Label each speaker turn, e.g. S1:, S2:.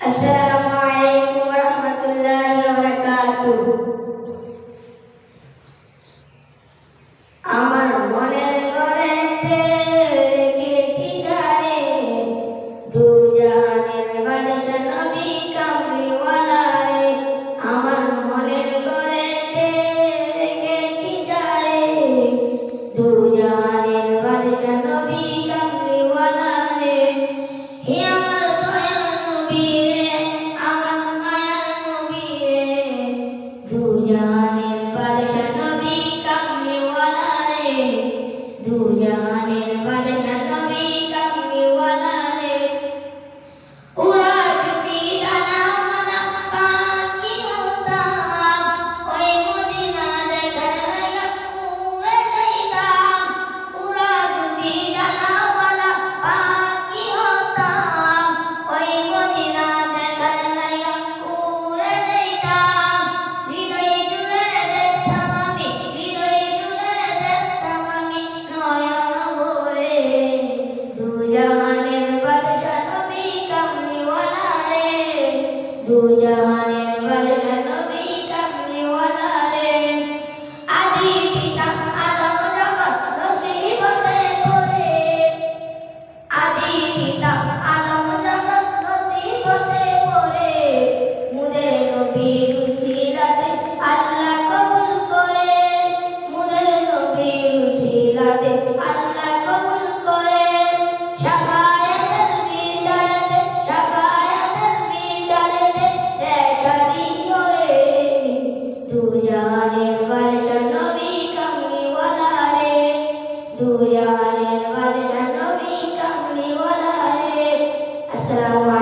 S1: আসসালামু আলাইকুম ওয়া রাহমাতুল্লাহি ওয়া বারাকাতুহু আমার মনের ঘরেতে রেখেছি যারে দু জাহানের বাদশা নবী কামলিওয়ালা রে আমার মনের ঘরেতে রেখেছি যারে দু জাহানের বাদশা নবী কামলিওয়ালা দু জাহানের বাদশা নবী কামলিওয়ালা রে দু জাহানের বাদশা নবী কামলিওয়ালা রে আদি পিতা আদম যখন নসিবতে পড়ে। আদি পিতা আদম যখন নসিবতে পড়ে। মুদের নবীর উসিলাতে আল্লাহ কবুল করে। মুদের নবীর উসিলাতে দু জাহানের বাদশা নবী কামলিওয়ালা রে দু জাহানের বাদশা নবী কামলিওয়ালা রে আসসালামু